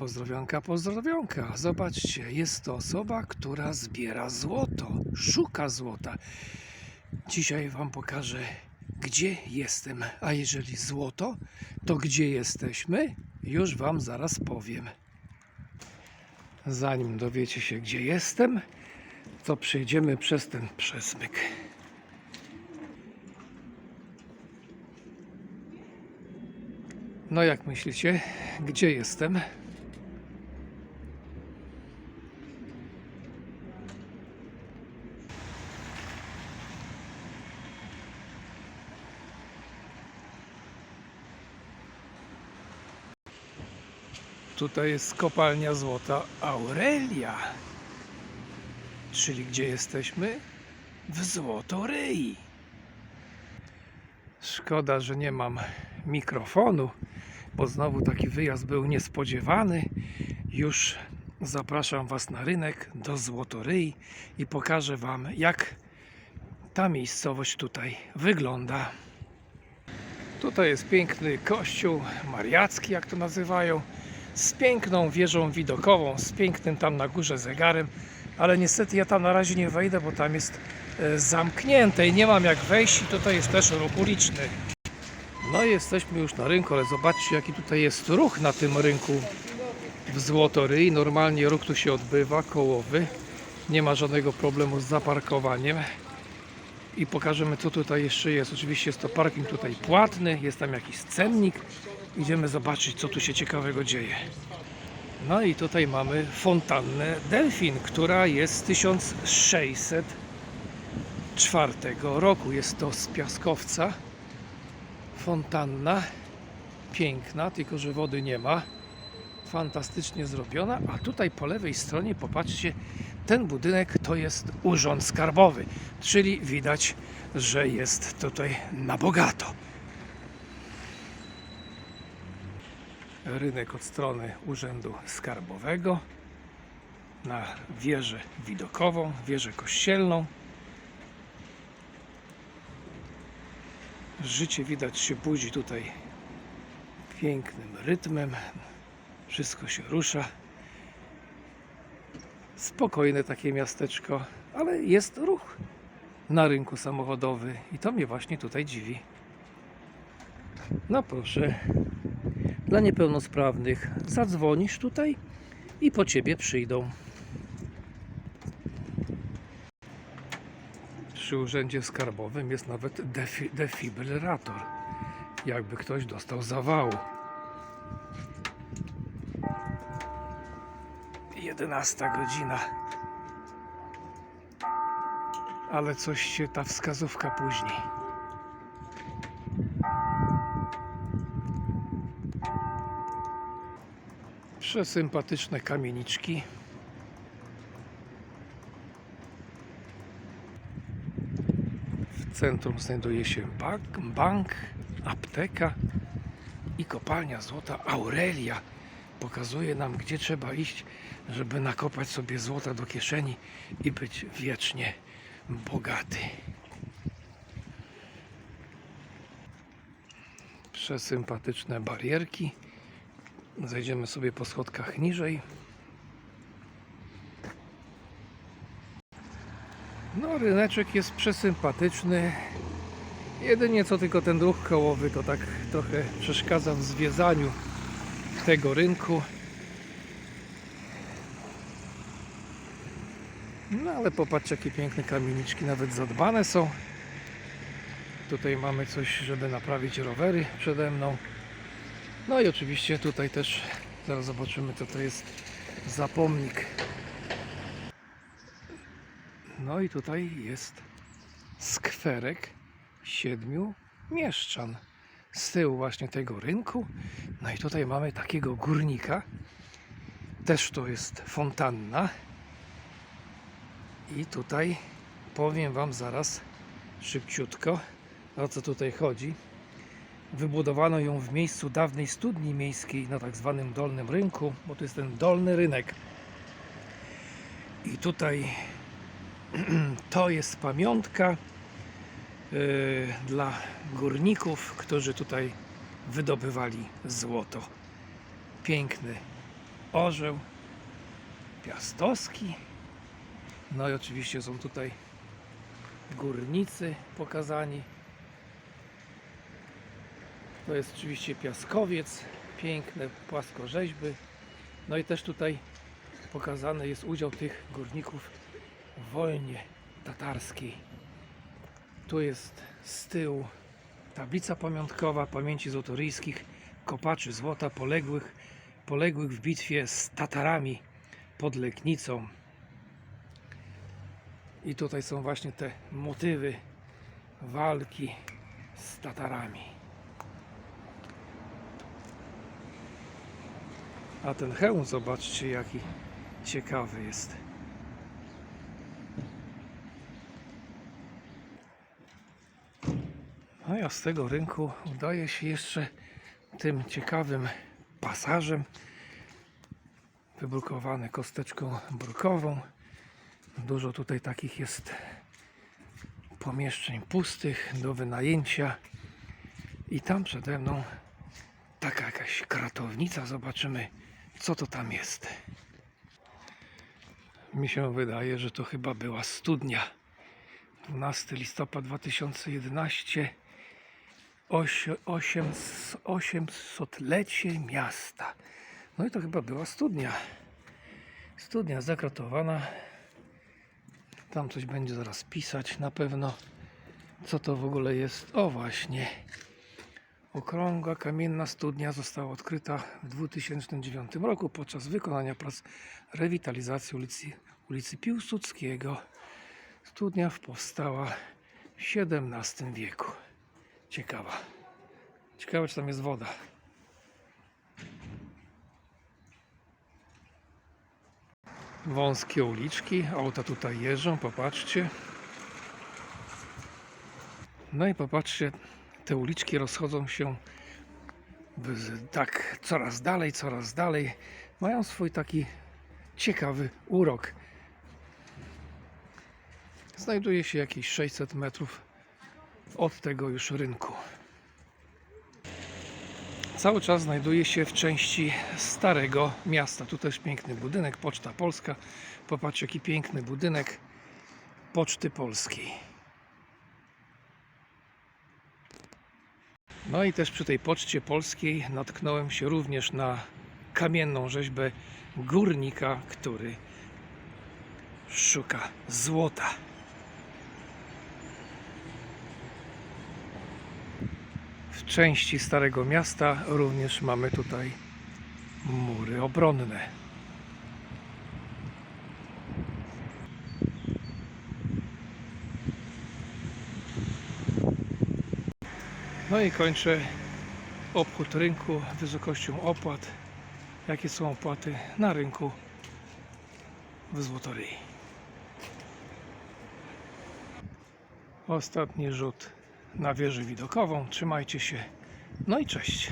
Pozdrowionka, pozdrowionka. Zobaczcie, jest to osoba, która zbiera złoto, szuka złota. Dzisiaj Wam pokażę, gdzie jestem. A jeżeli złoto, to gdzie jesteśmy? Już Wam zaraz powiem. Zanim dowiecie się, gdzie jestem, to przejdziemy przez ten przesmyk. No jak myślicie, gdzie jestem? Tutaj jest kopalnia złota Aurelia. Czyli gdzie jesteśmy? W Złotoryi. Szkoda, że nie mam mikrofonu, bo znowu taki wyjazd był niespodziewany. Już zapraszam Was na rynek do Złotoryi i pokażę Wam, jak ta miejscowość tutaj wygląda. Tutaj jest piękny kościół mariacki, jak to nazywają, z piękną wieżą widokową, z pięknym tam na górze zegarem, ale niestety ja tam na razie nie wejdę, bo tam jest e, zamknięte i nie mam jak wejść i tutaj jest też ruch uliczny. No i jesteśmy już na rynku, ale zobaczcie jaki tutaj jest ruch na tym rynku w Złotoryi. Normalnie ruch tu się odbywa, kołowy. Nie ma żadnego problemu z zaparkowaniem. I pokażemy co tutaj jeszcze jest. Oczywiście jest to parking tutaj płatny, jest tam jakiś cennik. Idziemy zobaczyć co tu się ciekawego dzieje. No i tutaj mamy fontannę Delfin, która jest z 1604 roku. Jest to z piaskowca. Fontanna piękna, tylko że wody nie ma. Fantastycznie zrobiona, a tutaj po lewej stronie popatrzcie, ten budynek to jest urząd skarbowy, czyli widać, że jest tutaj na bogato. Rynek od strony urzędu skarbowego na wieżę widokową, wieżę kościelną. Życie widać się budzi tutaj pięknym rytmem. Wszystko się rusza. Spokojne takie miasteczko, ale jest ruch na rynku samochodowy i to mnie właśnie tutaj dziwi. No proszę, dla niepełnosprawnych zadzwonisz tutaj i po ciebie przyjdą. Przy urzędzie skarbowym jest nawet defi- defibrylator, jakby ktoś dostał zawału. 11 godzina. Ale coś się ta wskazówka później. Przesympatyczne kamieniczki. W centrum znajduje się bank, bank apteka i kopalnia złota Aurelia. Pokazuje nam, gdzie trzeba iść, żeby nakopać sobie złota do kieszeni i być wiecznie bogaty. Przesympatyczne barierki. Zejdziemy sobie po schodkach niżej. No, ryneczek jest przesympatyczny. Jedynie co tylko ten ruch kołowy to tak trochę przeszkadza w zwiedzaniu tego rynku. No ale popatrzcie jakie piękne kamieniczki, nawet zadbane są. Tutaj mamy coś, żeby naprawić rowery przede mną. No i oczywiście tutaj też zaraz zobaczymy co to jest zapomnik. No i tutaj jest skwerek siedmiu mieszczan z tyłu właśnie tego rynku. No i tutaj mamy takiego górnika. Też to jest fontanna. I tutaj powiem Wam zaraz szybciutko o co tutaj chodzi. Wybudowano ją w miejscu dawnej studni miejskiej na tak zwanym Dolnym Rynku, bo to jest ten dolny rynek. I tutaj to jest pamiątka yy, dla górników, którzy tutaj wydobywali złoto. Piękny orzeł piastowski. No i oczywiście są tutaj górnicy pokazani. To jest oczywiście piaskowiec, piękne płaskorzeźby. No i też tutaj pokazany jest udział tych górników w wojnie tatarskiej. Tu jest z tyłu tablica pamiątkowa pamięci złotoryjskich kopaczy złota poległych, poległych w bitwie z Tatarami pod Leknicą. I tutaj są właśnie te motywy walki z Tatarami. A ten hełm, zobaczcie, jaki ciekawy jest. No ja z tego rynku udaję się jeszcze tym ciekawym pasażem wybrukowany kosteczką brukową. Dużo tutaj takich jest pomieszczeń pustych do wynajęcia. I tam przede mną taka jakaś kratownica. Zobaczymy, co to tam jest. Mi się wydaje, że to chyba była studnia. 12 listopada 2011 osi- osiem- 800-lecie miasta. No i to chyba była studnia. Studnia zakratowana. Tam coś będzie zaraz pisać na pewno. Co to w ogóle jest? O właśnie. Okrągła kamienna studnia została odkryta w 2009 roku podczas wykonania prac rewitalizacji ulicy, ulicy Piłsudskiego. Studnia powstała w XVII wieku. Ciekawa. Ciekawe, czy tam jest woda. Wąskie uliczki, auta tutaj jeżdżą, popatrzcie. No i popatrzcie, te uliczki rozchodzą się tak coraz dalej, coraz dalej. Mają swój taki ciekawy urok. Znajduje się jakieś 600 metrów od tego już rynku. Cały czas znajduje się w części Starego Miasta. Tu też piękny budynek, Poczta Polska. Popatrzcie, jaki piękny budynek Poczty Polskiej. No i też przy tej Poczcie Polskiej natknąłem się również na kamienną rzeźbę górnika, który szuka złota. W części Starego Miasta również mamy tutaj mury obronne. No i kończę obchód rynku wysokością opłat. Jakie są opłaty na rynku w Złotoryi. Ostatni rzut na wieżę widokową. Trzymajcie się. No i cześć.